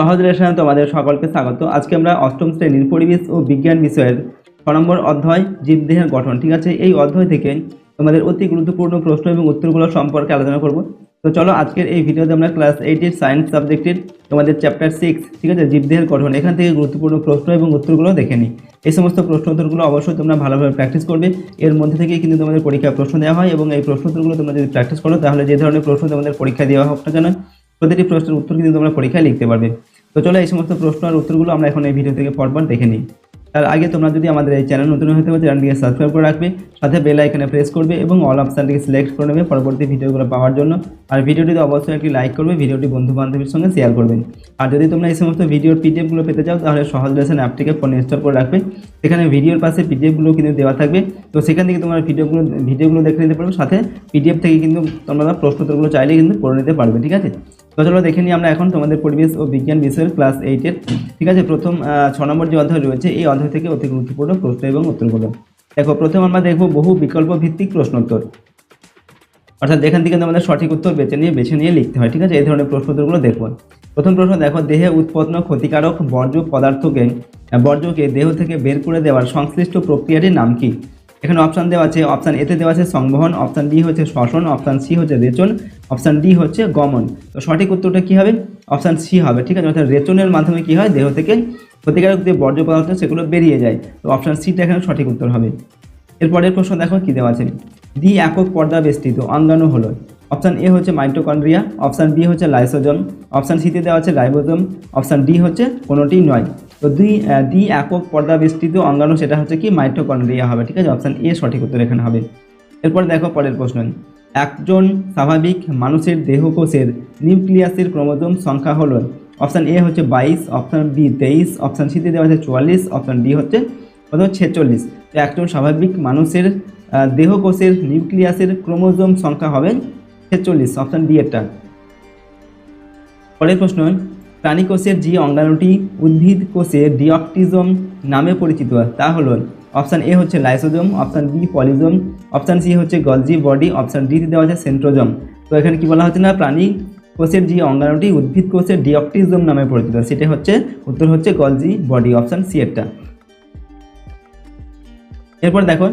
সহজ রেশনে তোমাদের সকলকে স্বাগত। আজকে আমরা অষ্টম শ্রেণির পরিবেশ ও বিজ্ঞান বিষয়ের ছ নম্বর অধ্যায়, জীবদেহের গঠন। ঠিক আছে? এই অধ্যায় থেকে তোমাদের অতি গুরুত্বপূর্ণ প্রশ্ন এবং উত্তরগুলো সম্পর্কে আলোচনা করব। তো চলো, আজকের এই ভিডিওতে আমরা ক্লাস এইটের সায়েন্স সাবজেক্টের তোমাদের চ্যাপ্টার সিক্স ঠিক আছে? জীবদেহের গঠন। এখান থেকে গুরুত্বপূর্ণ প্রশ্ন এবং উত্তরগুলো দেখে নিই। এই সমস্ত প্রশ্ন উত্তরগুলো অবশ্যই তোমরা ভালোভাবে প্র্যাকটিস করবে। এর মধ্যে থেকে কিন্তু তোমাদের পরীক্ষায় প্রশ্ন দেওয়া হয় এবং এই প্রশ্ন উত্তরগুলো তোমরা যদি প্র্যাকটিস করো, তাহলে যে ধরনের প্রশ্ন তোমাদের পরীক্ষা দেওয়া হোক না কেন প্রতিটি প্রশ্নের উত্তর কিন্তু তোমরা পরীক্ষায় লিখতে পারবে। তো চলো এই সমস্ত প্রশ্ন আর উত্তরগুলো আমরা এখন এই ভিডিও থেকে পরপর দেখে নিই। তার আগে তোমরা যদি আমাদের এই চ্যানেল নতুন হতে পারে চ্যানেলটিকে সাবস্ক্রাইব করে রাখবে, সাথে বেল আইকনে প্রেস করবে এবং অল অপশানটিকে সিলেক্ট করে নেবে পরবর্তী ভিডিওগুলো পাওয়ার জন্য। আর ভিডিওটিতে অবশ্যই একটি লাইক করবে ভিডিওটি বন্ধু বান্ধবীর সঙ্গে শেয়ার করবেন আর যদি তোমরা এই সমস্ত ভিডিওর পিডিএফগুলো পেতে চাও, তাহলে সহজ লেসন অ্যাপটিকে ফোনে ইনস্টল করে রাখবে। সেখানে ভিডিওর পাশে পিডিএফগুলো কিন্তু দেওয়া থাকবে। তো সেখান থেকে তোমরা ভিডিওগুলো ভিডিওগুলো দেখে নিতে পারবে, সাথে পিডিএফ থেকে কিন্তু তোমরা প্রশ্ন চাইলে কিন্তু পড়ে নিতে পারবে, ঠিক আছে? তো চলো দেখে নিই আমরা এখন তোমাদের পরিবেশ ও বিজ্ঞান বিষয়ের ক্লাস এইটের ঠিক আছে? প্রথম ছ নম্বর যে অধ্যায় রয়েছে, এই অধ্যায় থেকে অতি গুরুত্বপূর্ণ প্রশ্ন এবং উত্তরগুলো। দেখো, প্রথম আমরা দেখব বহু বিকল্প ভিত্তিক প্রশ্ন উত্তর অর্থাৎ এখান থেকে তোমাদের সঠিক উত্তর বেছে নিয়ে বেছে নিয়ে লিখতে হয়, ঠিক আছে? এই ধরনের প্রশ্ন উত্তরগুলো দেখব। প্রথম প্রশ্ন, দেখো, দেহে উৎপন্ন ক্ষতিকারক বর্জ্য পদার্থকে, বর্জ্যকে দেহ থেকে বের করে দেওয়ার সংশ্লিষ্ট প্রক্রিয়াটির নাম কি? এখানে অপশান দেওয়া আছে অপশান এতে দেওয়া আছে সংবহন অপশান বি হচ্ছে শ্বসন অপশান সি হচ্ছে রেচন অপশান ডি হচ্ছে গমন। তো সঠিক উত্তরটা কী হবে? অপশান সি হবে, ঠিক আছে? অর্থাৎ রেচনের মাধ্যমে কী হয়? দেহ থেকে ক্ষতিকারক যে বর্জ্য পদার্থ, সেগুলো বেরিয়ে যায়। তো অপশান সিটা এখানে সঠিক উত্তর হবে। এরপরের প্রশ্ন দেখো, কী দেওয়া আছে? দ্বি একক পর্দা বেষ্টিত, অঙ্গাণু হলো। অপশান এ হচ্ছে মাইটোকন্ড্রিয়া অপশান বি হচ্ছে লাইসোজম অপশান সিতে দেওয়া আছে রাইবোজম অপশান ডি হচ্ছে কোনোটি নয়। তো দুই দ্বি একক পর্দা বেষ্টিত অঙ্গাণু সেটা হচ্ছে কি মাইটোকন্ড্রিয়া হবে, ঠিক আছে? অপশান এ সঠিক উত্তর এখানে হবে। এরপর দেখো পরের প্রশ্ন। একজন স্বাভাবিক মানুষের দেহকোষের নিউক্লিয়াসের ক্রোমোজোম সংখ্যা হলো অপশান এ হচ্ছে বাইশ অপশান বি তেইশ অপশান সিতে দেওয়া আছে চুয়াল্লিশ অপশান ডি হচ্ছে কত? ছেচল্লিশ। তো একজন স্বাভাবিক মানুষের দেহকোষের নিউক্লিয়াসের ক্রোমোজোম সংখ্যা হবে ছেচল্লিশ অপশান ডি এরটা পরের প্রশ্ন প্রাণীকোষের যে অঙ্গাণুটি উদ্ভিদ কোষে ডিঅক্টিজম নামে পরিচিত, তা হলো অপশান এ হচ্ছে lysosome, option B পলিজম, option C হচ্ছে গলজি বডি, অপশান ডিতে দেওয়া আছে সেন্ট্রোজম। তো এখানে কি বলা হচ্ছে না প্রাণী কোষের যে অঙ্গাণুটি উদ্ভিদ কোষের ডিঅক্টিজম নামে পরিচিত, সেটা হচ্ছে, উত্তর হচ্ছে গলজি বডি, অপশান সি এরটা এরপর দেখো,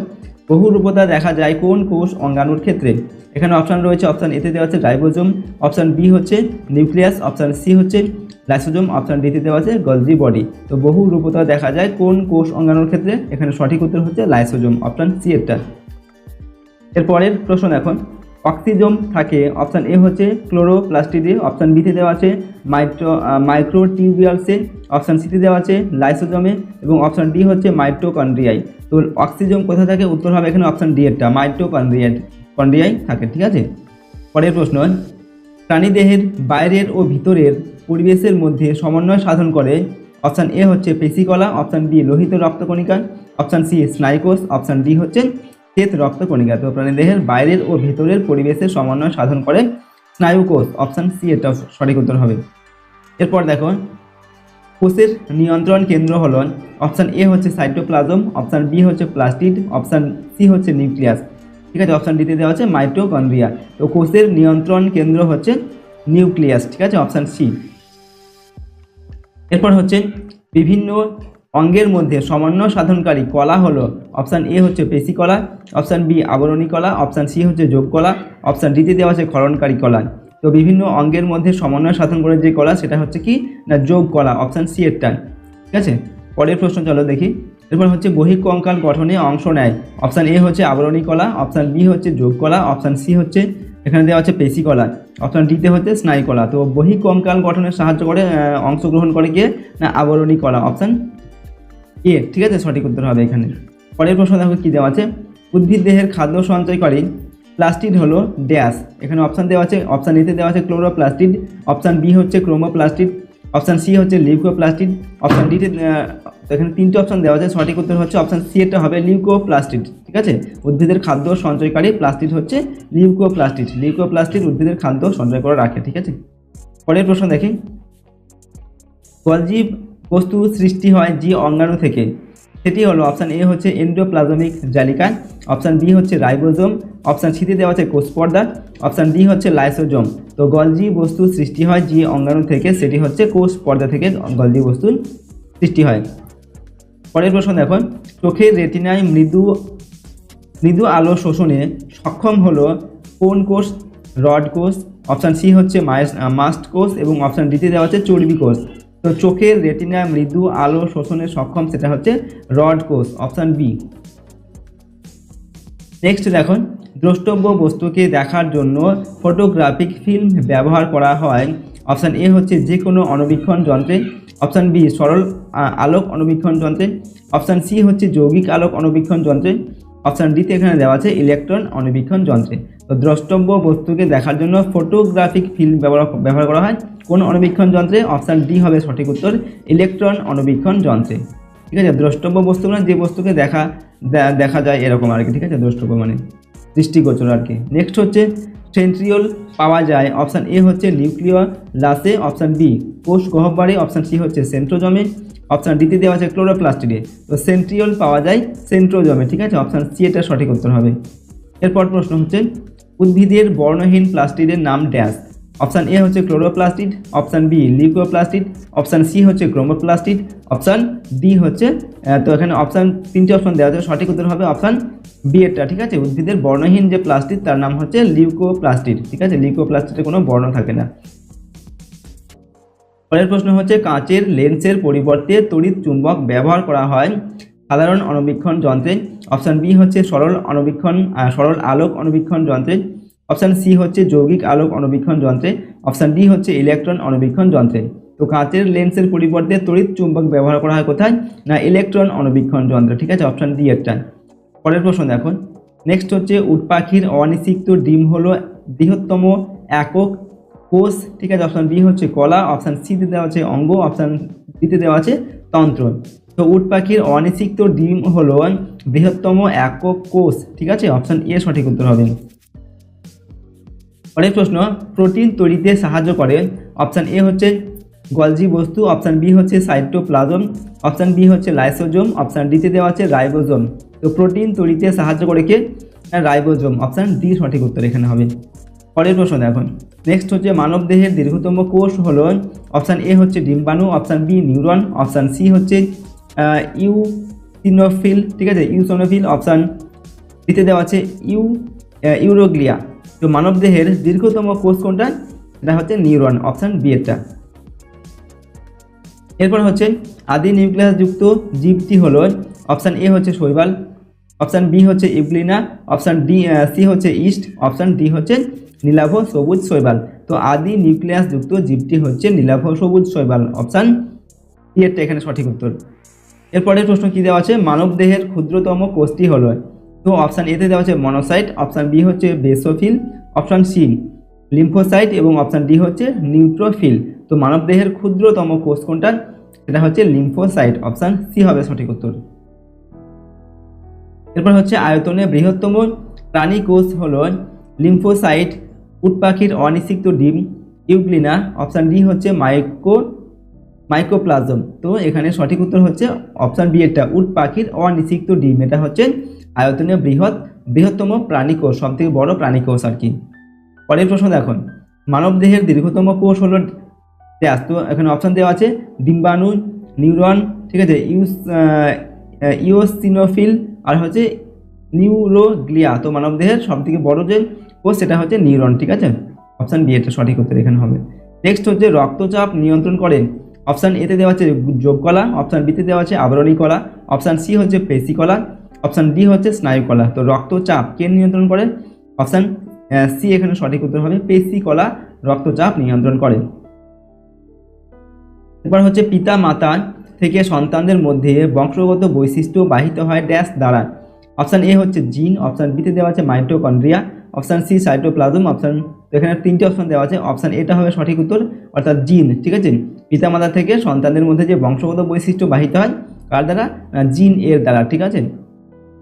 বহু রূপতা দেখা যায় কোন কোষ অঙ্গাণুর ক্ষেত্রে। এখানে অপশান রয়েছে, অপশান এতে দেওয়া আছে রাইবোজোম, অপশান বি হচ্ছে নিউক্লিয়াস, অপশান সি হচ্ছে লাইসোজোম অপশান ডিতে দেওয়া আছে গলজি বডি তো বহু রূপতা দেখা যায় কোন কোষ অঙ্গাণুর ক্ষেত্রে? এখানে সঠিক উত্তর হচ্ছে লাইসোজোম অপশান সি এরটা এরপরের প্রশ্ন এখন, অক্সিজম থাকে অপশান এ হচ্ছে ক্লোরোপ্লাস্টিডে অপশান বিতে দেওয়া আছে মাইট্রো মাইক্রোটিউবিয়ালসে অপশান সিতে দেওয়া আছে লাইসোজমে এবং অপশান ডি হচ্ছে মাইট্রোকন্ড্রিয়ায় তো অক্সিজম কোথায় থাকে? উত্তর হবে এখানে অপশান ডি এরটা মাইট্রোকন্ড্রিয়ায় কন্ড্রিয়ায় থাকে, ঠিক আছে? পরের প্রশ্ন, প্রাণীদেহের বাইরের ও ভিতরের পরিবেশের মধ্যে সমন্বয় সাধন করে। অপশান এ হচ্ছে পেশিকলা, অপশান বি লোহিত রক্তকণিকা, অপশান সি স্নায়ুকোষ, অপশান ডি হচ্ছে শ্বেত রক্তকণিকা। তো প্রাণীদেহের বাইরের ও ভেতরের পরিবেশের সমন্বয় সাধন করে স্নায়ুকোষ, অপশান সি এটা সঠিক উত্তর হবে। এরপর দেখো, কোষের নিয়ন্ত্রণ কেন্দ্র হল, অপশান এ হচ্ছে সাইটোপ্লাজম, অপশান বি হচ্ছে প্লাস্টিড, অপশান সি হচ্ছে নিউক্লিয়াস। ঠিক আছে, অপশান ডিতে দেওয়া হচ্ছে মাইটোকন্ড্রিয়া। তো কোষের নিয়ন্ত্রণ কেন্দ্র হচ্ছে নিউক্লিয়াস, ঠিক আছে, অপশান সি। এরপর হচ্ছে বিভিন্ন অঙ্গের মধ্যে সমন্বয় সাধনকারী কলা হলো অপশান এ হচ্ছে পেশি কলা অপশান বি আবরণী কলা অপশান সি হচ্ছে যোগ কলা অপশান ডিতে দেওয়া আছে ক্ষরণকারী কলা। তো বিভিন্ন অঙ্গের মধ্যে সমন্বয় সাধন করে যে কলা, সেটা হচ্ছে কি? না, যোগ কলা অপশান সি এরটা ঠিক আছে? পরের প্রশ্ন চলো দেখি। এরপর হচ্ছে বহিঃ কঙ্কাল গঠনে অংশ নেয়। অপশান এ হচ্ছে আবরণী কলা অপশান বি হচ্ছে যোগ কলা অপশান সি হচ্ছে এখানে দেওয়া হচ্ছে পেশি কলা অপশান ডিতে হচ্ছে স্নায়ু কলা তো বহিঃ কঙ্কাল গঠনে সাহায্য করে অংশগ্রহণ করে গিয়ে না, আবরণী কলা অপশান এ ঠিক আছে? সঠিক উত্তর হবে এখানে। পরের প্রশ্ন দেখো কী দেওয়া আছে? উদ্ভিদ দেহের খাদ্য সঞ্চয়কারী প্লাস্টিড হলো ড্যাশ এখানে অপশান দেওয়া আছে অপশান এতে দেওয়া আছে ক্লোরোপ্লাস্টিড অপশান বি হচ্ছে ক্রোমোপ্লাস্টিড অপশান সি হচ্ছে লিউকোপ্লাস্টিড অপশান ডিতে এখানে তিনটে অপশান দেওয়া আছে, সঠিক উত্তর হচ্ছে অপশান সি এটা হবে লিউকোপ্লাস্টিড ঠিক আছে? উদ্ভিদের খাদ্য সঞ্চয়কারী প্লাস্টিড হচ্ছে লিউকোপ্লাস্টিড লিউকোপ্লাস্টিড উদ্ভিদের খাদ্য সঞ্চয় করে রাখে, ঠিক আছে? পরের প্রশ্ন দেখি। গলজি বস্তু সৃষ্টি হয় যে অঙ্গাণু থেকে। সেটি হলো অপশান এ হচ্ছে এন্ডোপ্লাজমিক জালিকা অপশান বি হচ্ছে রাইবোজোম, অপশান সিতে দেওয়া আছে কোষপর্দা অপশান ডি হচ্ছে লাইসোজোম। তো গলজি বস্তু সৃষ্টি হয় যে অঙ্গাণু থেকে, সেটি হচ্ছে কোষ পর্দা থেকে গলজি বস্তুর সৃষ্টি হয়। পরের প্রশ্ন দেখো চোখের রেটিনায় মৃদু মৃদু আলো শোষণে সক্ষম হলো কোন কোষ? রড কোষ, অপশান সি হচ্ছে মাস্ট কোষ এবং অপশান ডিতে দেওয়া হচ্ছে চর্বি কোষ। তো চোখের রেটিনা, মৃদু, আলো শোষণে সক্ষম সেটা হচ্ছে রড কোষ, অপশান বি। নেক্সট দেখুন, দ্রষ্টব্য বস্তুকে দেখার জন্য ফটোগ্রাফিক ফিল্ম ব্যবহার করা হয়। অপশান এ হচ্ছে যে কোনো অণুবীক্ষণ যন্ত্রে। অপশান বি সরল আলোক অণুবীক্ষণ যন্ত্রে। অপশান সি হচ্ছে যৌগিক আলোক অণুবীক্ষণ যন্ত্রে। অপশান ডিতে এখানে দেওয়া আছে ইলেকট্রন অণুবীক্ষণ যন্ত্রে। তো দ্রষ্টব্য বস্তুকে দেখার জন্য ফটোগ্রাফিক ফিল্ম ব্যবহার ব্যবহার করা হয়। কোন অণুবীক্ষণ যন্ত্রে? অপশান ডি হবে সঠিক উত্তর ইলেকট্রন অণুবীক্ষণ যন্ত্রে। ঠিক আছে? দ্রষ্টব্য বস্তু মানে যে বস্তুকে দেখা দেখা যায় এরকম আর কি। ঠিক আছে? দ্রষ্টব্য মানে দৃষ্টিগোচর আর কি। নেক্সট হচ্ছে সেন্ট্রিওল পাওয়া যায়। অপশান এ হচ্ছে নিউক্লিয় লাসে অপশান বি, কোষ গহ্বরে। অপশান সি হচ্ছে সেন্ট্রোজমে। অপশান ডিতে দেওয়া আছে ক্লোরোপ্লাস্টিডে। তো সেন্ট্রিওল পাওয়া যায় সেন্ট্রোজমে, ঠিক আছে? অপশান সি, এটা সঠিক উত্তর হবে। এরপর প্রশ্ন হচ্ছে, উদ্ভিদের বর্ণহীন প্লাস্টিডের নাম ড্যাশ। অপশান এ হচ্ছে chloroplastid. Option B, leucoplastid. Option C হচ্ছে ক্রোমোপ্লাস্টিড। অপশান ডি হচ্ছে তো এখানে অপশান, তিনটে অপশান দেওয়া আছে, সঠিক উত্তর হবে অপশান বি এরটা ঠিক আছে? উদ্ভিদের বর্ণহীন যে প্লাস্টিড তার নাম হচ্ছে লিউকোপ্লাস্টিড ঠিক আছে? লিউকোপ্লাস্টিডে কোনো বর্ণ থাকে না। পরের প্রশ্ন হচ্ছে, কাঁচের লেন্সের পরিবর্তে তড়িৎ চুম্বক ব্যবহার করা হয় সাধারণ অণুবীক্ষণ যন্ত্রে। অপশান বি হচ্ছে সরল অণুবীক্ষণ সরল আলোক অণুবীক্ষণ যন্ত্রে। অপশান সি হচ্ছে যৌগিক আলোক অণুবীক্ষণ যন্ত্রে। অপশান ডি হচ্ছে ইলেকট্রন অণুবীক্ষণ যন্ত্রে। তো কাঁচের লেন্সের পরিবর্তে তড়িৎ চুম্বক ব্যবহার করা হয় কোথায়? না ইলেকট্রন অণুবীক্ষণ যন্ত্রে, ঠিক আছে? অপশান ডি একটা। পরের প্রশ্ন দেখুন। নেক্সট হচ্ছে উট পাখির অনিষিক্ত ডিম হলো বৃহত্তম একক কোষ। ঠিক আছে অপশান বি হচ্ছে কলা অপশান সিতে দেওয়া আছে অঙ্গ অপশান ডিতে দেওয়া আছে তন্ত্র। তো উট পাখির অনিষিক্ত ডিম হলো বৃহত্তম একক কোষ। ঠিক আছে অপশান এ সঠিক উত্তর হবে। পরের প্রশ্ন, প্রোটিন তৈরিতে সাহায্য করে। অপশান এ হচ্ছে গলজি বস্তু অপশান বি হচ্ছে সাইটোপ্লাজম অপশান বি হচ্ছে লাইসোজোম অপশান ডিতে দেওয়া আছে রাইবোজোম। তো প্রোটিন তৈরিতে সাহায্য করে কে? রাইবোজোম। অপশান ডি সঠিক উত্তর এখানে হবে। পরের প্রশ্ন দেখুন। নেক্সট হচ্ছে মানব দেহের দীর্ঘতম কোষ হলো অপশান এ হচ্ছে ডিম্বাণু option B neuron option C হচ্ছে ইউ ইউসিনোফিল, ঠিক আছে? ইউসোনোফিল অপশান দিতে দেওয়া আছে ইউ ইউরোগ্লিয়া। তো মানব দেহের দীর্ঘতম কোষ কোনটা? এটা হচ্ছে নিউরন অপশান বি এরটা এরপর হচ্ছে আদি নিউক্লিয়াসযুক্ত জীবটি হলো অপশান এ হচ্ছে শৈবাল, অপশান বি হচ্ছে ইউগ্লিনা অপশান ডি সি হচ্ছে ইস্ট অপশান ডি হচ্ছে নীলাভ সবুজ শৈবাল। তো আদি নিউক্লিয়াসযুক্ত জীবটি হচ্ছে নীলাভ সবুজ শৈবাল। অপশান ডি এরটা এখানে সঠিক উত্তর। এরপরের প্রশ্ন কী দেওয়া আছে? মানব দেহের ক্ষুদ্রতম কোষটি হলো। তো অপশান এতে দেওয়া আছে মনোসাইট, অপশান বি হচ্ছে বেসোফিল, অপশান সি লিম্ফোসাইট এবং অপশান ডি হচ্ছে নিউট্রোফিল। তো মানব দেহের ক্ষুদ্রতম কোষ কোনটা? সেটা হচ্ছে লিম্ফোসাইট। অপশান সি হবে সঠিক উত্তর। এরপর হচ্ছে আয়তনে বৃহত্তম প্রাণী কোষ হল লিম্ফোসাইট উট পাখির অনিষিক্ত ডিম ইউগ্লিনা অপশান ডি হচ্ছে মাইক্রো, মাইক্রোপ্লাজম। তো এখানে সঠিক উত্তর হচ্ছে অপশান বি এটা উট পাখির অনিষিক্ত ডিম। এটা হচ্ছে আয়তনে বৃহৎ, বৃহত্তম প্রাণীকোষ সব থেকে বড় প্রাণীকোষ আর কি। পরের প্রশ্ন দেখুন। মানবদেহের দীর্ঘতম কোষ হলো ড্যাশ। তো এখানে অপশান দেওয়া আছে, ডিম্বাণু, নিউরন, ঠিক আছে, ইউস ইওসিনোফিল আর হচ্ছে নিউরোগ্লিয়া তো মানবদেহের সব থেকে বড় যে কোষ, সেটা হচ্ছে নিউরন ঠিক আছে? অপশান বি এটা সঠিক উত্তর এখানে হবে। নেক্সট হচ্ছে রক্তচাপ নিয়ন্ত্রণ করে। অপশান এতে দেওয়া আছে যোগ কলা অপশান বিতে দেওয়া আছে আবরণী কলা অপশান সি হচ্ছে পেশি কলা অপশান ডি হচ্ছে স্নায়ু কলা তো রক্তচাপ কে নিয়ন্ত্রণ করে? অপশান সি এখানে সঠিক উত্তর হবে পেশি কলা রক্তচাপ নিয়ন্ত্রণ করে। এবার হচ্ছে পিতা মাতা থেকে সন্তানদের মধ্যে বংশগত বৈশিষ্ট্য বাহিত হয় ড্যাশ দ্বারা। অপশান এ হচ্ছে জিন, অপশান বিতে দেওয়া আছে mitochondria, option C cytoplasm, option এখানে তিনটে অপশান দেওয়া আছে, অপশান এটা হবে সঠিক উত্তর, অর্থাৎ জিন, ঠিক আছে? পিতামাতা থেকে সন্তানদের মধ্যে যে বংশগত বৈশিষ্ট্য বাহিত হয়, কার দ্বারা? জিন এর দ্বারা, ঠিক আছে?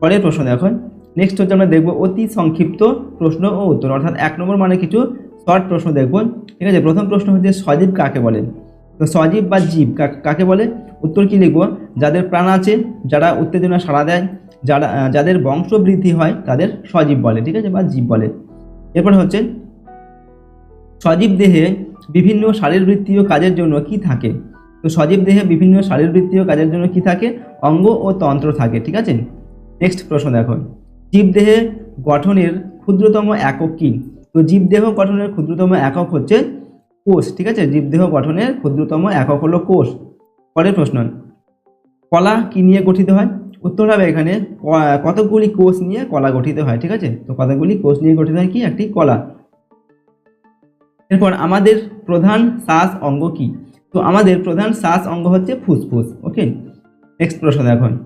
পরের প্রশ্ন দেখুন। নেক্সট হচ্ছে আমরা দেখব অতি সংক্ষিপ্ত প্রশ্ন ও উত্তর, অর্থাৎ এক নম্বর মানে কিছু শর্ট প্রশ্ন দেখব, ঠিক আছে? প্রথম প্রশ্ন হচ্ছে সজীব কাকে বলে? তো সজীব বা জীব কাকে বলে? উত্তর কি লিখব? যাদের প্রাণ আছে, যারা উত্তেজনা সাড়া দেয়, যারা যাদের বংশ বৃদ্ধি হয়, তাদের সজীব বলে, ঠিক আছে? বা জীব বলে। এরপর হচ্ছে, সজীব দেহে বিভিন্ন শারীরবৃত্তীয় কাজের জন্য কি থাকে? তো সজীব দেহে বিভিন্ন শারীরবৃত্তীয় কাজের জন্য কি থাকে? অঙ্গ ও তন্ত্র থাকে, ঠিক আছে? নেক্সট প্রশ্ন দেখো। জীবদেহে গঠনের ক্ষুদ্রতম একক কি? তো জীবদেহ গঠনের ক্ষুদ্রতম একক হচ্ছে কোষ, ঠিক আছে? জীবদেহ গঠনের ক্ষুদ্রতম একক হলো কোষ। পরের প্রশ্ন, কলা কি নিয়ে গঠিত হয়? উত্তর হবে এখানে, ক- কতকগুলি কোষ নিয়ে কলা গঠিত হয়, ঠিক আছে? তো কতগুলি কোষ নিয়ে গঠিত হয় কি? একটি কলা। এরপর আমাদের প্রধান শ্বাস অঙ্গ কি? তো আমাদের প্রধান শ্বাস অঙ্গ হচ্ছে ফুসফুস, ওকে? নেক্সট প্রশ্ন দেখুন,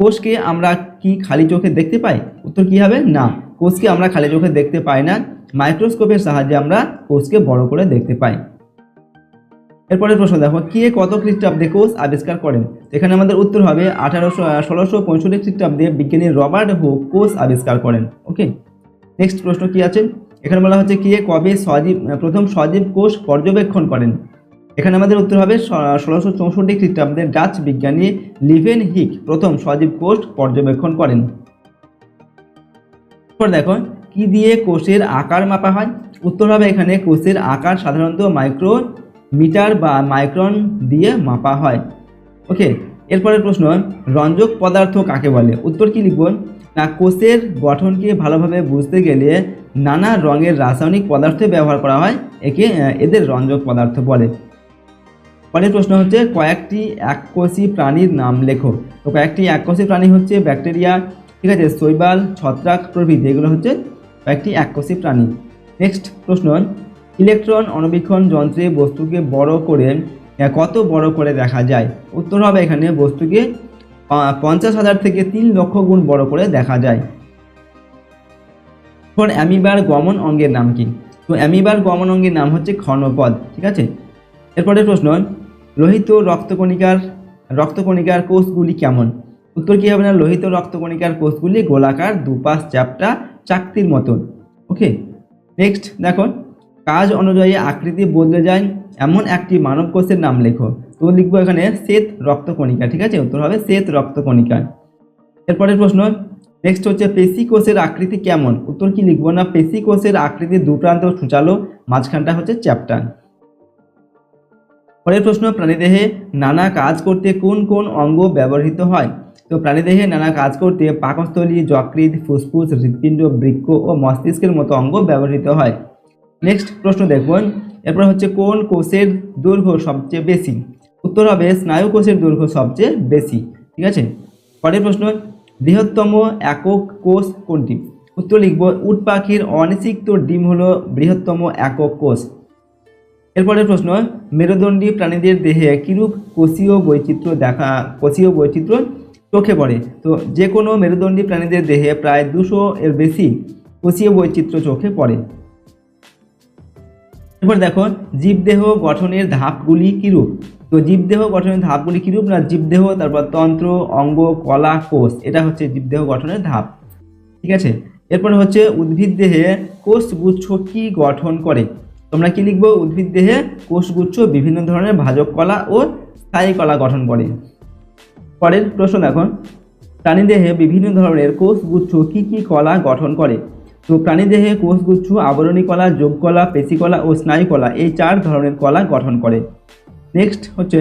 কোষকে আমরা কি খালি চোখে দেখতে পাই? উত্তর কি হবে? না। কোষকে আমরা খালি চোখে দেখতে পাই না। মাইক্রোস্কোপের সাহায্যে আমরা কোষকে বড় করে দেখতে পাই। এরপরে প্রশ্ন, দেখো, কে কত খ্রিস্টাব্দে কোষ আবিষ্কার করেন? এখানে আমাদের উত্তর হবে আঠারোশো ষোলোশো পঁয়ষট্টি খ্রিস্টাব্দে বিজ্ঞানী রবার্ট হুক কোষ আবিষ্কার করেন, ওকে? নেক্সট প্রশ্ন কি আছে? এখানে বলা হচ্ছে কে কবে সজীব প্রথম সজীব কোষ পর্যবেক্ষণ করেন? এখানে আমাদের উত্তর হবে ষোলোশো চৌষট্টি খ্রিস্টাব্দে ডাচ বিজ্ঞানী লিভেন হিক প্রথম সজীব কোষ পর্যবেক্ষণ করেন। এরপর দেখো কি দিয়ে কোষের আকার মাপা হয়? উত্তর হবে এখানে কোষের আকার সাধারণত মাইক্রো মিটার বা মাইক্রন দিয়ে মাপা হয়। ওকে, এরপরের প্রশ্ন, রঞ্জক পদার্থ কাকে বলে? উত্তর কি লিখব? না, কোষের গঠনকে ভালোভাবে বুঝতে গেলে নানা রঙের রাসায়নিক পদার্থ ব্যবহার করা হয়, একে এদের রঞ্জক পদার্থ বলে। পরের প্রশ্ন হচ্ছে, কয়েকটি এককোষী প্রাণীর নাম লেখো। তো কয়েকটি এককোষী প্রাণী হচ্ছে ব্যাকটেরিয়া, ঠিক আছে, শৈবাল, ছত্রাক প্রভৃতি, এগুলো হচ্ছে কয়েকটি এককোষী প্রাণী। নেক্সট প্রশ্ন, ইলেকট্রন অণুবীক্ষণ যন্ত্রে বস্তুকে বড় করে কত বড় করে দেখা যায়? উত্তর হবে এখানে বস্তুকে পঞ্চাশ হাজার থেকে তিন লক্ষ গুণ বড় করে দেখা যায়। এখন অ্যামিবার গমন অঙ্গের নাম কি? তো অ্যামিবার গমন অঙ্গের নাম হচ্ছে ক্ষণপদ ঠিক আছে? এরপরের প্রশ্ন, লোহিত রক্তকণিকার রক্তকণিকার কোষগুলি কেমন? উত্তর কী হবে না? লোহিত রক্তকণিকার কোষগুলি গোলাকার দুপাশ চ্যাপটা চাকতির মতন। ওকে নেক্সট দেখো, কাজ অনুযায়ী আকৃতি বদলে যায়। এমন একটি মানব কোষের নাম লেখো। তো লিখব এখানে শ্বেত রক্তকণিকা, ঠিক আছে? উত্তর হবে শ্বেত রক্তকণিকা। এরপরের প্রশ্ন নেক্সট হচ্ছে পেশি কোষের আকৃতি কেমন? উত্তর কি লিখব না? পেশি কোষের আকৃতি দুপ্রান্ত সূচালো, মাঝখানটা হচ্ছে চ্যাপ্টার। পরের প্রশ্ন, প্রাণীদেহে নানা কাজ করতে কোন কোন অঙ্গ ব্যবহৃত হয়? তো প্রাণীদেহে নানা কাজ করতে পাকস্থলী, যকৃৎ, ফুসফুস, হৃৎপিণ্ড বৃক্ক ও মস্তিষ্কের মতো অঙ্গ ব্যবহৃত হয়। নেক্সট প্রশ্ন দেখুন, এরপর হচ্ছে কোন কোষের দৈর্ঘ্য সবচেয়ে বেশি? উত্তর হবে, স্নায়ু কোষের দৈর্ঘ্য সবচেয়ে বেশি। ঠিক আছে? পরের প্রশ্ন, বৃহত্তম একক কোষ কোনটি? উত্তর লিখব, উট পাখির অনিষিক্ত ডিম হলো বৃহত্তম একক কোষ। এরপরের প্রশ্ন, মেরুদণ্ডী প্রাণীদের দেহে কিরূপ কোষীয় বৈচিত্র্য দেখা, কোষীয় বৈচিত্র্য চোখে পড়ে? তো যে কোনো মেরুদণ্ডী প্রাণীদের দেহে প্রায় দুশো এর বেশি কোষীয় বৈচিত্র্য চোখে পড়ে। এরপর দেখো, জীবদেহ গঠনের ধাপগুলি কিরূপ? তো জীবদেহ গঠনের ধাপগুলি কিরূপ না জীবদেহ, তারপর তন্ত্র, অঙ্গ, কলা, কোষ, এটা হচ্ছে জীবদেহ গঠনের ধাপ। ঠিক আছে? এরপর হচ্ছে উদ্ভিদ দেহে কোষগুচ্ছ কি গঠন করে? তোমরা কি লিখব? উদ্ভিদ দেহে কোষগুচ্ছ, বিভিন্ন ধরনের ভাজক কলা ও স্থায়ী কলা গঠন করে। পরের প্রশ্ন দেখো। প্রাণীদেহে বিভিন্ন ধরনের কোষগুচ্ছ কি কি কলা গঠন করে? তো প্রাণীদেহে কোষগুচ্ছ, আবরণী কলা, যোগ কলা পেশিকলা ও স্নায়ু কলা এই চার ধরনের কলা গঠন করে। নেক্সট হচ্ছে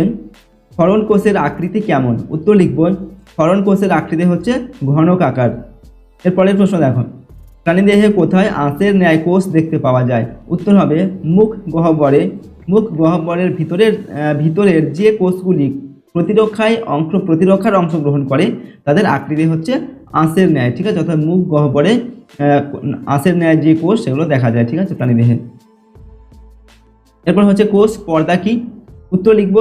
ক্ষরণ কোষের আকৃতি কেমন? উত্তর লিখব। ক্ষরণ কোষের আকৃতি হচ্ছে ঘনক আকার। এরপরের প্রশ্ন দেখো। প্রাণীদেহে কোথায় আঁশের ন্যায় কোষ দেখতে পাওয়া যায়? উত্তর হবে মুখ গহ্বরে। মুখ গহ্বরের ভিতরের ভিতরের যে কোষগুলি প্রতিরক্ষায় অংশ, প্রতিরক্ষার অংশগ্রহণ করে, তাদের আকৃতি হচ্ছে আঁশের ন্যায়, ঠিক আছে? অর্থাৎ মুখ গহ্বরে আঁশের ন্যায় যে কোষ, সেগুলো দেখা যায়, ঠিক আছে, প্রাণীদেহে। এরপর হচ্ছে কোষ পর্দা কি? উত্তর লিখব,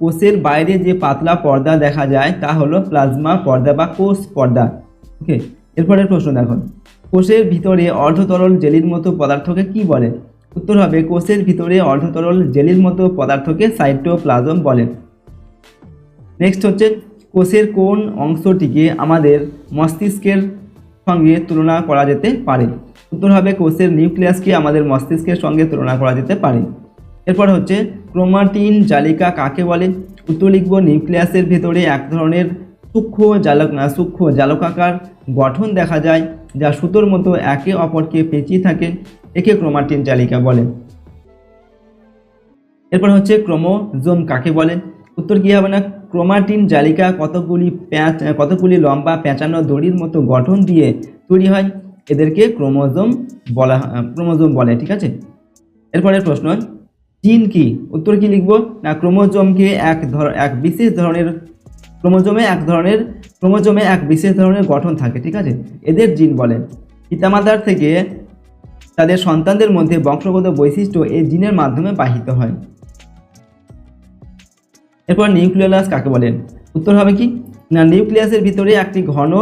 কোষের বাইরে যে পাতলা পর্দা দেখা যায়, তা হলো প্লাজমা পর্দা বা কোষ পর্দা। ওকে, এরপরের প্রশ্ন দেখো। কোষের ভিতরে অর্ধতরল জেলির মতো পদার্থকে কি বলে? উত্তর হবে, কোষের ভিতরে অর্ধতরল জেলির মতো পদার্থকে সাইটোপ্লাজম বলে। নেক্সট হচ্ছে, কোষের কোন অংশটিকে আমাদের মস্তিষ্কের সঙ্গে তুলনা করা যেতে পারে? উত্তর হবে, কোষের নিউক্লিয়াসকে আমাদের মস্তিষ্কের সঙ্গে তুলনা করা যেতে পারে। এরপর হচ্ছে, ক্রোমাটিন জালিকা কাকে বলে? উত্তর লিখব, নিউক্লিয়াসের ভেতরে এক ধরনের সূক্ষ্ম জালক সূক্ষ্ম জালকাকার গঠন দেখা যায়, যা সুতোর মতো একে অপরকে পেঁচিয়ে থাকে, একে ক্রোমাটিন জালিকা বলে। এরপর হচ্ছে ক্রোমোজোম কাকে বলে? উত্তর কী হবে না? ক্রোমাটিন জালিকা কতগুলি প্যাঁচ, কতগুলি লম্বা পেঁচানো দড়ির মতো গঠন দিয়ে তৈরি হয়? এদেরকে ক্রোমোজোম বলা, ক্রোমোজোম বলে, ঠিক আছে? এরপরের প্রশ্ন জিন কি? উত্তর কি লিখব? না, ক্রোমোজোমকে এক ধর, এক বিশেষ ধরনের ক্রোমোজোমে এক ধরনের, ক্রোমোজোমে এক বিশেষ ধরনের গঠন থাকে, ঠিক আছে? এদের জিন বলে। পিতামাতার থেকে তাদের সন্তানদের মধ্যে বংশগত বৈশিষ্ট্য এই জিনের মাধ্যমে বাহিত হয়। এরপর নিউক্লিয়াস কাকে বলেন উত্তর হবে কি? না, নিউক্লিয়াসের ভিতরে একটি ঘন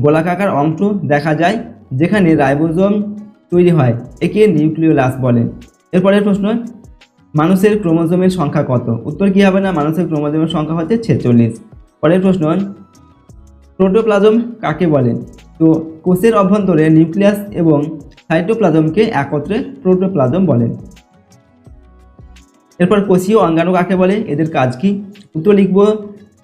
গোলাকাকার অংশ দেখা যায়, যেখানে রাইবোজোম তৈরি হয়, একে নিউক্লিওলাস বলে। এরপরের প্রশ্ন, মানুষের ক্রোমোজোমের সংখ্যা কত? উত্তর কী হবে না? মানুষের ক্রোমোজোমের সংখ্যা হচ্ছে ছেচল্লিশ। পরের প্রশ্ন, প্রোটোপ্লাজম কাকে বলে? তো, কোষের অভ্যন্তরে নিউক্লিয়াস এবং সাইটোপ্লাজমকে একত্রে প্রোটোপ্লাজম বলে। এরপর কোষীয় অঙ্গাণু কাকে বলে? এদের কাজ কি? উত্তর লিখব,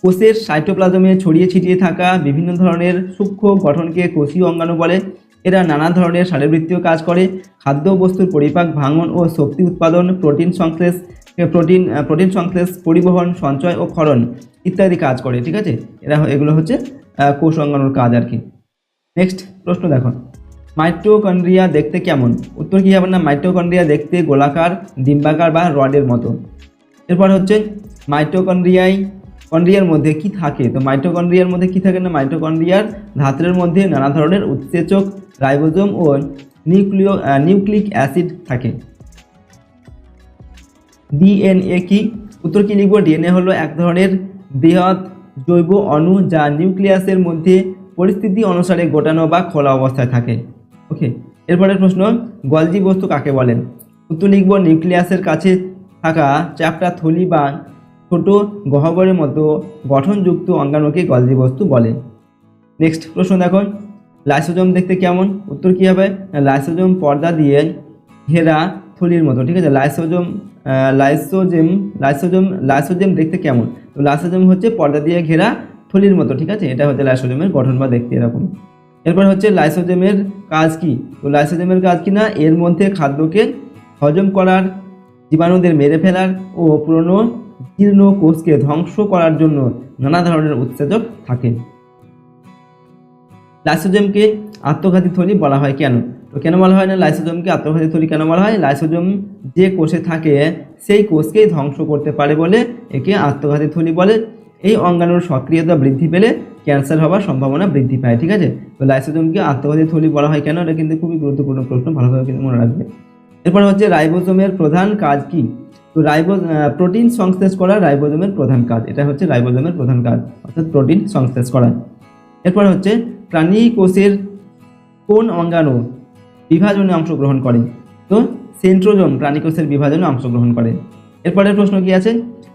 কোষের সাইটোপ্লাজমে ছড়িয়ে ছিটিয়ে থাকা বিভিন্ন ধরনের সূক্ষ্ম গঠনকে কোষীয় অঙ্গাণু বলে। এরা নানা ধরনের শারীরবৃত্তীয় কাজ করে। খাদ্য, বস্তুর পরিপাক, ভাঙন ও শক্তি উৎপাদন, প্রোটিন সংশ্লেষ প্রোটিন প্রোটিন সংশ্লেষ, পরিবহন, সঞ্চয় ও ক্ষরণ। ইত্যাদি কাজ করে, ঠিক আছে? এরা এগুলো হচ্ছে কোষ অঙ্গাণুর কাজ আর কি। নেক্সট প্রশ্ন দেখো। মাইটোকন্ড্রিয়া দেখতে কেমন? উত্তর কী হবে না? মাইটোকন্ড্রিয়া দেখতে গোলাকার, ডিম্বাকার বা রডের মতো। এরপর হচ্ছে মাইটোকন্ড্রিয়ায় কন্ড্রিয়ার মধ্যে কি থাকে? তো মাইটোকন্ড্রিয়ার মধ্যে কি থাকে না? মাইটোকন্ড্রিয়ার ধাত্রের মধ্যে নানা ধরনের উৎসেচক রাইবোজোম ও নিউক্লিও নিউক্লিক অ্যাসিড থাকে। ডিএনএ কি? উত্তর কি লিখব? ডিএনএ হলো এক ধরনের বৃহৎ জৈব অণু যা নিউক্লিয়াসের মধ্যে পরিস্থিতি অনুসারে গোটানো বা খোলা অবস্থায় থাকে। ওকে এরপরের প্রশ্ন, গলজি বস্তু কাকে বলেন? উত্তর লিখব, নিউক্লিয়াসের কাছে থাকা চ্যাপ্টা থলি বা ছোট গহ্বরের মতো গঠনযুক্ত অঙ্গাণুকে গলজি বস্তু বলে। নেক্সট প্রশ্ন দেখো লাইসোজোম দেখতে কেমন? উত্তর কী হবে? লাইসোজোম পর্দা দিয়ে ঘেরা থলির মতো, ঠিক আছে? লাইসোজোম লাইসোজেম লাইসোজোম লাইসোজেম দেখতে কেমন? তো লাইসোজোম হচ্ছে পর্দা দিয়ে ঘেরা থলির মতো, ঠিক আছে? এটা হচ্ছে লাইসোজোমের গঠন বা দেখতে এরকম। এরপর হচ্ছে লাইসোজোমের কাজ কি? তো লাইসোজোমের কাজ কি না? এর মধ্যে খাদ্যকে হজম করার, জীবাণুদের মেরে ফেলার ও পুরনো জীর্ণ কোষকে ধ্বংস করার জন্য নানা ধরনের উৎসেচক থাকে। লাইসোজোমকে আত্মঘাতী থলি বলা হয় কেন? তো কেন বলা হয় না? লাইসোজোমকে আত্মঘাতী থলি কেন বলা হয়? লাইসোজোম যে কোষে থাকে, সেই কোষকেই ধ্বংস করতে পারে বলে একে আত্মঘাতী থলি বলে। এই অঙ্গাণুর সক্রিয়তা বৃদ্ধি পেলে ক্যান্সার হওয়ার সম্ভাবনা বৃদ্ধি পায়, ঠিক আছে? তো লাইসোজোমকে আত্মঘাতী থলি বলা হয় কেন? এটা কিন্তু খুবই গুরুত্বপূর্ণ প্রশ্ন, ভালোভাবে কিন্তু মনে রাখবে। এরপর হচ্ছে রাইবোজোমের প্রধান কাজ কি? তো রাইবো প্রোটিন সংশ্লেষ করা রাইবোজোমের প্রধান কাজ, এটা হচ্ছে রাইবোজোমের প্রধান কাজ, অর্থাৎ প্রোটিন সংশ্লেষ করা। এরপর হচ্ছে প্রাণী কোষের কোন অঙ্গাণু বিভাজনে অংশগ্রহণ করে। তো সেন্ট্রোজোম প্রাণী কোষের বিভাজনে অংশগ্রহণ করে। এরপরের প্রশ্ন কি আছে?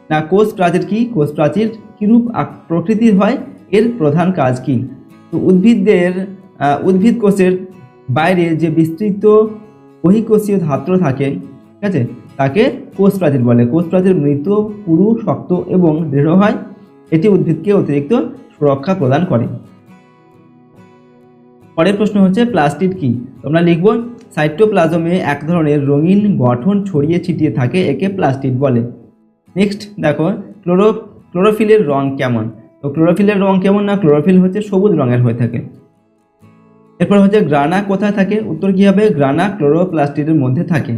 না, কোষ প্রাচীর কি? কোষ প্রাচীর কীরূপ প্রকৃতির হয়? এর প্রধান কাজ কি? তো উদ্ভিদদের উদ্ভিদ কোষের বাইরে যে বিস্তৃত বহিঃকোষীয় ধাত্র থাকে, ঠিক আছে? তাকে কোষ প্রাচীর বলে। কোষ প্রাচীর মৃত, পুরু, শক্ত এবং দৃঢ় হয়। এটি উদ্ভিদকে অতিরিক্ত সুরক্ষা প্রদান করে। পরের প্রশ্ন হচ্ছে, প্লাস্টিড কি? তোমরা লিখব, সাইটোপ্লাজমে এক ধরনের রঙিন গঠন ছড়িয়ে ছিটিয়ে থাকে, একে প্লাস্টিড বলে। নেক্সট, দেখো, ক্লোরো, ক্লোরোফিলের রং কেমন? তো ক্লোরোফিলের রং কেমন না, ক্লোরোফিল হচ্ছে সবুজ রঙের হয়ে থাকে। এরপর হচ্ছে, গ্রানা কোথায় থাকে? উত্তর কী হবে? গ্রানা ক্লোরোপ্লাস্টিডের মধ্যে থাকে।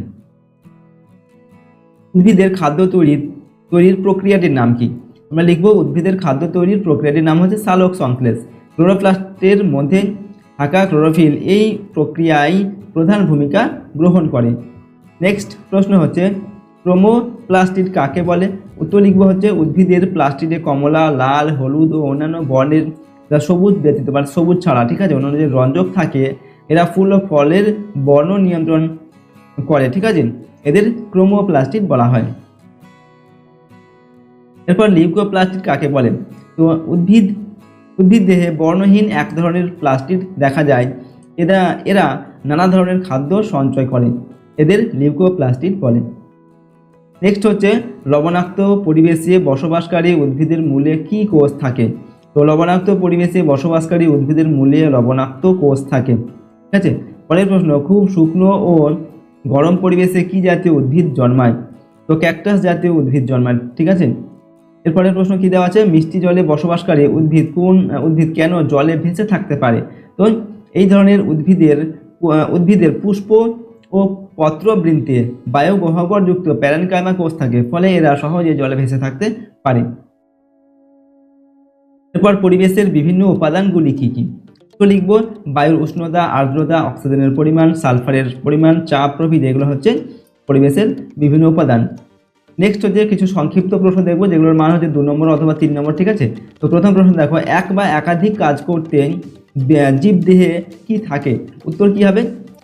উদ্ভিদের খাদ্য তৈরির তৈরির প্রক্রিয়াটির নাম কি? আমরা লিখব, উদ্ভিদের খাদ্য তৈরির প্রক্রিয়াটির নাম হচ্ছে সালোক সংশ্লেষ ক্লোরোপ্লাস্টের মধ্যে থাকা ক্লোরোফিল এই প্রক্রিয়ায় প্রধান ভূমিকা গ্রহণ করে। নেক্সট প্রশ্ন হচ্ছে, ক্রোমোপ্লাস্টিড কাকে বলে? উত্তর লিখব হচ্ছে, উদ্ভিদের প্লাস্টিডে কমলা, লাল, হলুদ ও অন্যান্য বর্ণের যা সবুজ ব্যতীত বা সবুজ ছাড়া, ঠিক আছে? অন্যান্য যে রঞ্জক থাকে, এরা ফুল ও ফলের বর্ণ নিয়ন্ত্রণ করে, ঠিক আছে? এদের ক্রোমোপ্লাস্টিড বলা হয়। এরপর লিউকোপ্লাস্টিড কাকে বলে? তো উদ্ভিদ উদ্ভিদ দেহে বর্ণহীন এক ধরনের প্লাস্টিড দেখা যায়। এরা এরা নানা ধরনের খাদ্য সঞ্চয় করে। এদের লিউকোপ্লাস্টিড বলে। নেক্সট হচ্ছে লবণাক্ত পরিবেশে বসবাসকারী উদ্ভিদের মূলে কি কোষ থাকে? তো লবণাক্ত পরিবেশে বসবাসকারী উদ্ভিদের মূলে লবণাক্ত কোষ থাকে। ঠিক আছে? পরের প্রশ্ন, খুব শুকনো ও গরম পরিবেশে কি জাতীয় উদ্ভিদ জন্মায়? তো ক্যাকটাস জাতীয় উদ্ভিদ জন্মায়। ঠিক আছে? এরপরের প্রশ্ন কি দেওয়া আছে? মিষ্টি জলে বসবাসকারী উদ্ভিদ কোন উদ্ভিদ কেন জলে ভেসে থাকতে পারে? তো এই ধরনের উদ্ভিদের উদ্ভিদের পুষ্প ও পত্রবৃন্তে বায়ু গহ্বরযুক্ত প্যারেনকাইমা কোষ থাকে, ফলে এরা সহজে জলে ভেসে থাকতে পারে। এরপর পরিবেশের বিভিন্ন উপাদানগুলি কি কি? তো লিখব, বায়ুর উষ্ণতা, আর্দ্রতা, অক্সিজেনের পরিমাণ, সালফারের পরিমাণ, চাপ প্রভৃতি, এগুলো হচ্ছে পরিবেশের বিভিন্ন উপাদান। নেক্সট হচ্ছে কিছু সংক্ষিপ্ত প্রশ্ন দেখব, যেগুলোর মান হচ্ছে দু নম্বর অথবা তিন নম্বর, ঠিক আছে? তো প্রথম প্রশ্ন দেখো, এক বা একাধিক কাজ করতে জীবদেহে কি থাকে? উত্তর কি হবে?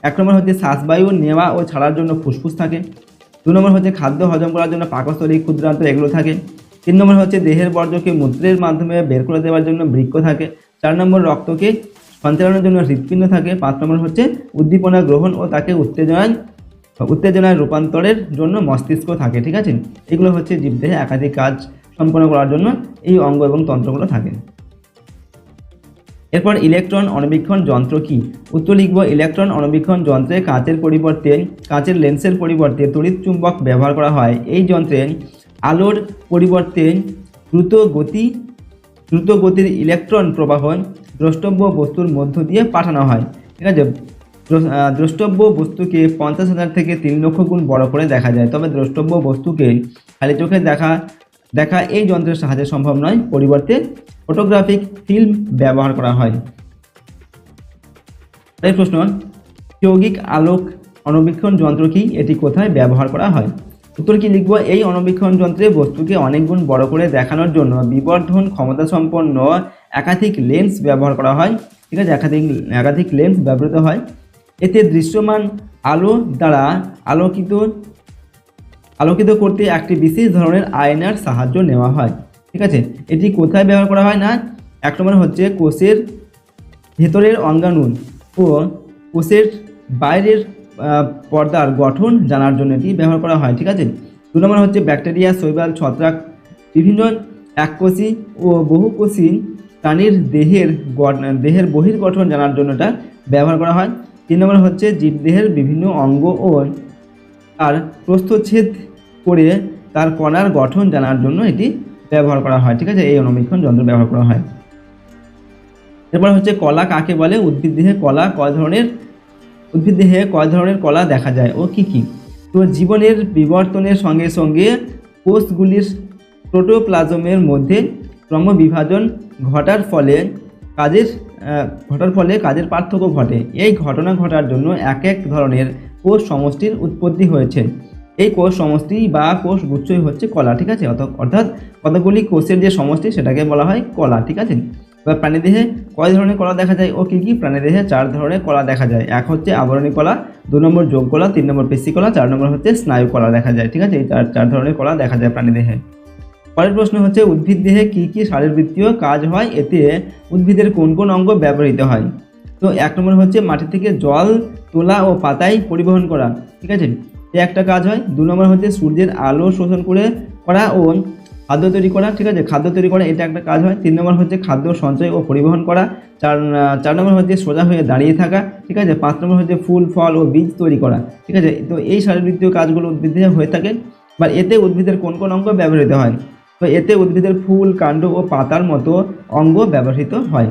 এক নম্বর হচ্ছে শ্বাসবায়ু, নেওয়া ও ছাড়ার জন্য ফুসফুস থাকে। দু নম্বর হচ্ছে খাদ্য হজম করার জন্য পাকস্থলী, ক্ষুদ্রান্ত এগুলো থাকে। তিন নম্বর হচ্ছে দেহের বর্জ্যকে মূত্রের মাধ্যমে বের করে দেওয়ার জন্য বৃক্ষ থাকে। চার নম্বর রক্তকে সঞ্চালনের জন্য হৃৎপিণ্ড থাকে। পাঁচ নম্বর হচ্ছে উদ্দীপনা গ্রহণ ও তাকে উত্তেজনায় উত্তেজনায় রূপান্তরের জন্য মস্তিষ্ক থাকে, ঠিক আছে? এগুলো হচ্ছে জীবদেহে একাধিক কাজ সম্পন্ন করার জন্য এই অঙ্গ এবং তন্ত্রগুলো থাকে। এরপর ইলেকট্রন অণুবীক্ষণ যন্ত্র কি? উত্তর লিখব, ইলেকট্রন অণুবীক্ষণ যন্ত্রে কাঁচের পরিবর্তে, কাঁচের লেন্সের পরিবর্তে তড়িৎ চুম্বক ব্যবহার করা হয়। এই যন্ত্রে আলোর পরিবর্তে দ্রুত গতি, দ্রুত গতির ইলেকট্রন প্রবাহ দ্রষ্টব্য বস্তুর মধ্য দিয়ে পাঠানো হয়, ঠিক আছে? দ্রষ্টব্য বস্তুকে পঞ্চাশ হাজার থেকে তিন লক্ষ গুণ বড় করে দেখা যায়। তবে দ্রষ্টব্য বস্তুকে খালি চোখে দেখা দেখা এই যন্ত্রের সাহায্যে সম্ভব নয়। পরিবর্তে ফটোগ্রাফিক ফিল্ম ব্যবহার করা হয়। এই প্রশ্ন, যৌগিক আলোক অণুবীক্ষণ যন্ত্র কি? এটি কোথায় ব্যবহার করা হয়? উত্তর কি লিখব? এই অণুবীক্ষণ যন্ত্রে বস্তুকে অনেক গুণ বড় করে দেখানোর জন্য বিবর্ধন ক্ষমতা সম্পন্ন একাধিক লেন্স ব্যবহার করা হয়। ঠিক আছে, একাধিক একাধিক লেন্স ব্যবহৃত হয়। এতে দৃশ্যমান আলো দ্বারা আলোকিত আলোকিত করতে একটি বিশেষ ধরনের আয়নার সাহায্য নেওয়া হয়। ঠিক আছে? এটি কোথায় ব্যবহার করা হয় না? এক নম্বর হচ্ছে কোষের ভেতরের অঙ্গাণু ও কোষের বাইরের পর্দার গঠন জানার জন্য এটি ব্যবহার করা হয়। ঠিক আছে? দু নম্বর হচ্ছে ব্যাকটেরিয়া, শৈবাল, ছত্রাক, বিভিন্ন এককোষী ও বহুকোষী প্রাণীর দেহের দেহের বহির্গঠন জানার জন্য এটা ব্যবহার করা হয়। তিন নম্বর হচ্ছে জীবদেহের বিভিন্ন অঙ্গ ও আর প্রস্থচ্ছেদ করে তার কণার গঠন জানার জন্য এটি ব্যবহার করা হয়, ঠিক আছে? এই অনুবীক্ষণ যন্ত্র ব্যবহার করা হয়। এরপর হচ্ছে কলা কাকে বলে? উদ্ভিদ দেহে কলা কয় ধরনের? উদ্ভিদ দেহে কয় ধরনের কলা দেখা যায় ও কি কি? তো জীবনের বিবর্তনের সঙ্গে সঙ্গে কোষগুলির প্রোটোপ্লাজমের মধ্যে ক্রমবিভাজন ঘটার ফলে কাজের ঘটার ফলে কাজের পার্থক্য ঘটে। এই ঘটনা ঘটার জন্য এক এক ধরনের কোষ সমষ্টির উৎপত্তি হয়েছে। এই কোষ সমষ্টি বা কোষ গুচ্ছই হচ্ছে কলা, ঠিক আছে? অর্থাৎ কতগুলি কোষের যে সমষ্টি সেটাকে বলা হয় কলা, ঠিক আছে? এবার প্রাণীদেহে কয় ধরনের কলা দেখা যায় ও কী কী? প্রাণীদেহে চার ধরনের কলা দেখা যায়। এক হচ্ছে আবরণী কলা, দু নম্বর যোগ কলা, তিন নম্বর পেশি কলা, চার নম্বর হচ্ছে স্নায়ু কলা দেখা যায়, ঠিক আছে? এই চার চার ধরনের কলা দেখা যায় প্রাণীদেহে পরের প্রশ্ন হচ্ছে, উদ্ভিদ দেহে কী কী শারীরবৃত্তীয় কাজ হয়? এতে উদ্ভিদের কোন কোন অঙ্গ ব্যবহৃত হয়? তো এক নম্বর হচ্ছে, মাটি থেকে জল, তোলা ও পাতায় পরিবহন করা, ঠিক আছে? এ একটা কাজ হয়। দু নম্বর হচ্ছে, সূর্যের আলো শোষণ করে করা ও খাদ্য তৈরি করা, ঠিক আছে? খাদ্য তৈরি করা, এটা একটা কাজ হয়। তিন নম্বর হচ্ছে, খাদ্য সঞ্চয় ও পরিবহন করা। চার চার নম্বর হচ্ছে, সোজা হয়ে দাঁড়িয়ে থাকা, ঠিক আছে? পাঁচ নম্বর হচ্ছে, ফুল, ফল ও বীজ তৈরি করা, ঠিক আছে? তো এই শারীরবৃত্তীয় কাজগুলো উদ্ভিদে হয়ে থাকে। বা এতে উদ্ভিদের কোন কোন অঙ্গ ব্যবহৃত হয়? তো এতে উদ্ভিদের ফুল, কাণ্ড ও পাতার মতো অঙ্গ ব্যবহৃত হয়।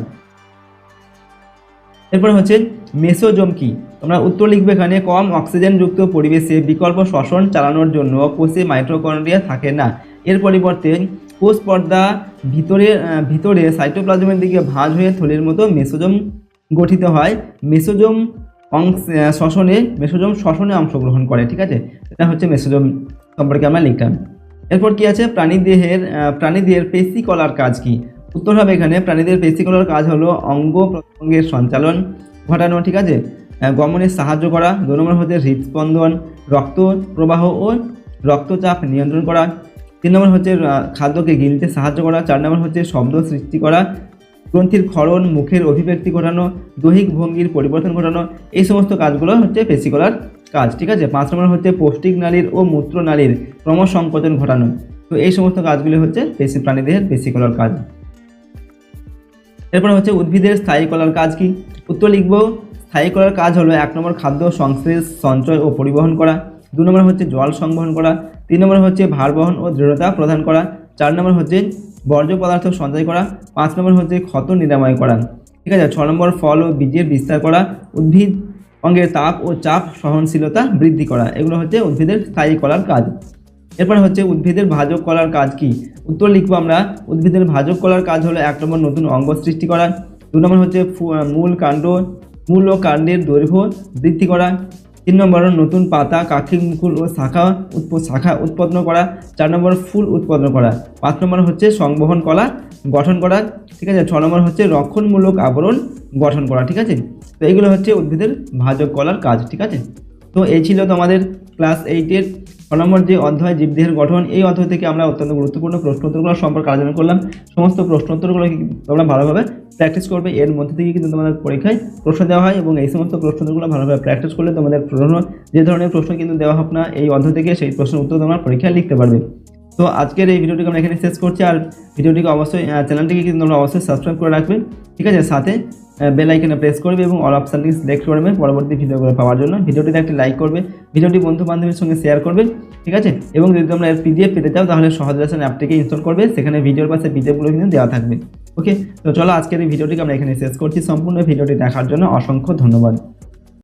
এরপর হচ্ছে মেসোজোম কি? তোমরা উত্তর লিখবে এখানে, কম অক্সিজেনযুক্ত পরিবেশে বিকল্প শ্বসন চালানোর জন্য কোষে মাইটোকন্ড্রিয়া থাকে না। এর পরিবর্তে কোষ পর্দা ভিতরে ভিতরে সাইটোপ্লাজমের দিকে ভাঁজ হয়ে থলির মতো মেসোজোম গঠিত হয়। মেসোজোম অংশ শ্বসনে, মেসোজোম শ্বসনে অংশগ্রহণ করে, ঠিক আছে? এটা হচ্ছে মেসোজোম সম্পর্কে আমরা লিখলাম। এরপর কি আছে? প্রাণীদেহের আহ, প্রাণীদেহের পেশি কলার কাজ কি? উত্তর হবে এখানে প্রাণীদের পেশি কলার কাজ হলো অঙ্গ প্রত্যঙ্গের সঞ্চালন ঘটানো ঠিক আছে? গমনে সাহায্য করা দু নম্বর হচ্ছে হৃদস্পন্দন রক্ত প্রবাহ ও রক্তচাপ নিয়ন্ত্রণ করা। তিন নম্বর হচ্ছে খাদ্যকে গিলতে সাহায্য করা। চার নম্বর হচ্ছে শব্দ সৃষ্টি করা। গ্রন্থির ক্ষরণ মুখের অভিব্যক্তি ঘটানো দৈহিক ভঙ্গির পরিবর্তন ঘটানো। এই সমস্ত কাজগুলো হচ্ছে পেশিকলার কাজ, ঠিক আছে? পাঁচ নম্বর হচ্ছে পৌষ্টিক নালীর ও মূত্র নালীর ক্রমসংকোচন ঘটানো। তো এই সমস্ত কাজগুলি হচ্ছে পেশি প্রাণীদেহের পেশি কলার কাজ। এরপর হচ্ছে উদ্ভিদের স্থায়ী কলার কাজ কি? উত্তর লিখব, স্থায়ী কলার কাজ হলো এক নম্বর খাদ্য সংশ্লেষ, সঞ্চয় ও পরিবহন করা, দু নম্বর হচ্ছে জল সংবহন করা, তিন নম্বর হচ্ছে ভার বহন ও দৃঢ়তা প্রদান করা, চার নম্বর হচ্ছে বর্জ্য পদার্থ সঞ্চয় করা, পাঁচ নম্বর হচ্ছে ক্ষত নিরাময় করা, ঠিক আছে? ছ নম্বর ফল ও বীজের বিস্তার করা, উদ্ভিদ অঙ্গের তাপ ও চাপ সহনশীলতা বৃদ্ধি করা। এগুলো হচ্ছে উদ্ভিদের স্থায়ী কলার কাজ। এরপর হচ্ছে উদ্ভিদের ভাজক কলার কাজ কি? উত্তর লিখব আমরা, উদ্ভিদের ভাজক কলার কাজ হলো এক নম্বর নতুন অঙ্গ সৃষ্টি করা, দু নম্বর হচ্ছে মূল কাণ্ড, মূল ও কাণ্ডের দৈর্ঘ্য বৃদ্ধি করা, তিন নম্বর নতুন পাতা, কাঠি, মুকুল ও শাখা শাখা উৎপন্ন করা, চার নম্বর ফুল উৎপন্ন করা, পাঁচ নম্বর হচ্ছে সংবহন কলা গঠন করা, ঠিক আছে? ছ নম্বর হচ্ছে রক্ষণমূলক আবরণ গঠন করা, ঠিক আছে? তো এইগুলো হচ্ছে উদ্ভিদের ভাজক কলার কাজ, ঠিক আছে? তো এই ছিল তোমাদের ক্লাস এইটের ছ নম্বর যে অধ্যায়, জীবদেহের গঠন, এই অধ্যায় থেকে আমরা অত্যন্ত গুরুত্বপূর্ণ প্রশ্নোত্তরগুলো সম্পর্কে আলোচনা করলাম। সমস্ত প্রশ্নোত্তরগুলো কি তোমরা ভালোভাবে প্র্যাকটিস করবে, এর মধ্যে থেকে কিন্তু তোমাদের পরীক্ষায় প্রশ্ন দেওয়া হয় এবং এই সমস্ত প্রশ্নোত্তরগুলো ভালোভাবে প্র্যাকটিস করলে তোমাদের প্রশ্ন, যে ধরনের প্রশ্ন কিন্তু দেওয়া হোক না, এই অধ্যায় থেকে সেই প্রশ্নের উত্তর তোমরা পরীক্ষায় লিখতে পারবে। তো আজকের এই ভিডিওটিকে আমরা এখানে শেষ করছি, আর ভিডিওটিকে অবশ্যই চ্যানেলটিকে কিন্তু তোমরা অবশ্যই সাবস্ক্রাইব করে রাখবে, ঠিক আছে? সাথে বেল আইকনে প্রেস করবে এবং অল অপশানটি সিলেক্ট করবে পরবর্তী ভিডিওগুলো পাওয়ার জন্য। ভিডিওটিতে একটি লাইক করবে, ভিডিওটি বন্ধু বান্ধবের সঙ্গে শেয়ার করবে, ঠিক আছে? এবং যদি তোমরা এর পিডিএফ পেতে চাও, তাহলে সহজ রেশন অ্যাপটিকে ইনস্টল করবে, সেখানে ভিডিওর পাশে পিডিএফগুলো কিন্তু দেওয়া থাকবে। ওকে তো চলো আজকের এই ভিডিওটিকে আমরা এখানে শেষ করছি। সম্পূর্ণ ভিডিওটি দেখার জন্য অসংখ্য ধন্যবাদ।